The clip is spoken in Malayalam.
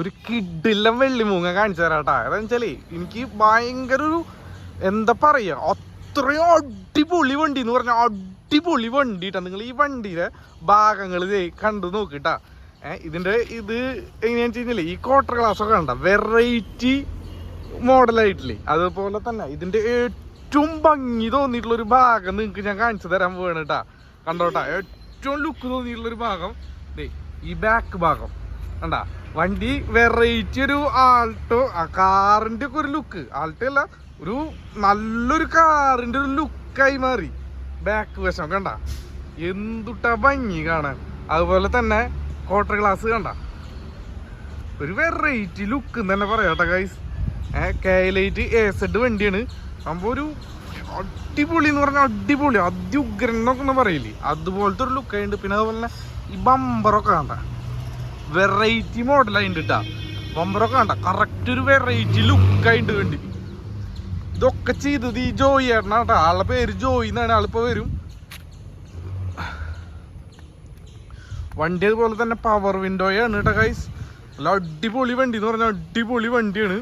ഒരു വെള്ളി മൂങ്ങ കാണിച്ചു തരാട്ടാ. അതെന്ന് വെച്ചാൽ എനിക്ക് ഭയങ്കര ഒരു എന്താ പറയാ അത്രയും അടിപൊളി വണ്ടി എന്ന് പറഞ്ഞാൽ അടിപൊളി വണ്ടി ട്ടാ നിങ്ങൾ ഈ വണ്ടിയുടെ ഭാഗങ്ങൾ കണ്ടു നോക്കിട്ടാ. ഏഹ് ഇതിന്റെ ഇത് എങ്ങനെയാണെന്ന് വെച്ച് ഈ ക്വാർട്ടർ ഗ്ലാസ് ഒക്കെ കണ്ട വെറൈറ്റി മോഡലായിട്ടില്ലേ. അതുപോലെ തന്നെ ഇതിന്റെ ഏറ്റവും ഭംഗി തോന്നിയിട്ടുള്ള ഒരു ഭാഗം നിങ്ങൾക്ക് ഞാൻ കാണിച്ചു തരാൻ പോവാണ് കേട്ടാ. കണ്ടോട്ടാ ഏറ്റവും ലുക്ക് തോന്നിയിട്ടുള്ള ഒരു ഭാഗം ഈ ബാക്ക് ഭാഗം. കണ്ടാ? വണ്ടി വെറൈറ്റി ഒരു ആൾട്ടോ ആ കാറിന്റെ ഒക്കെ ഒരു ലുക്ക് ആൾട്ടോ അല്ല ഒരു നല്ലൊരു കാറിന്റെ ഒരു ലുക്കായി മാറി. ബാക്ക് വശം കണ്ട? എന്തുട്ടാ ഭംഗി കാണാൻ. അതുപോലെ തന്നെ ക്വാർട്ടർ ഗ്ലാസ് കണ്ട? ഒരു വെറൈറ്റി ലുക്ക് എന്ന് തന്നെ പറയാട്ടെ ഗൈസ് കെയിലൈറ്റ് എ സെഡ് വണ്ടിയാണ്. സംഭവം ഒരു അടിപൊളി എന്ന് പറഞ്ഞാൽ അടിപൊളി. അത്യുഗ്രൻ എന്നൊക്കെ ഒന്നും പറയില്ലേ? അതുപോലത്തെ ഒരു ലുക്കായുണ്ട് പിന്നെ അതുപോലെ തന്നെ ഈ ബമ്പറൊക്കെ കണ്ട? വെറൈറ്റി മോഡലായിട്ട് കേട്ടാ ബമ്പറൊക്കെ കണ്ട കറക്റ്റ് ഒരു വെറൈറ്റി ലുക്ക് ആയിട്ട് വണ്ടി ഇതൊക്കെ ചെയ്തത് ഈ ജോയി ഏട്ടനാ കേട്ടോ ആളുടെ പേര് ജോയി എന്നാണ് ആളിപ്പോ വരും. വണ്ടി അതുപോലെ തന്നെ പവർ വിൻഡോയാണ് കേട്ടോ ഗൈസ് നല്ല അടിപൊളി വണ്ടി എന്ന് പറഞ്ഞാൽ അടിപൊളി വണ്ടിയാണ്.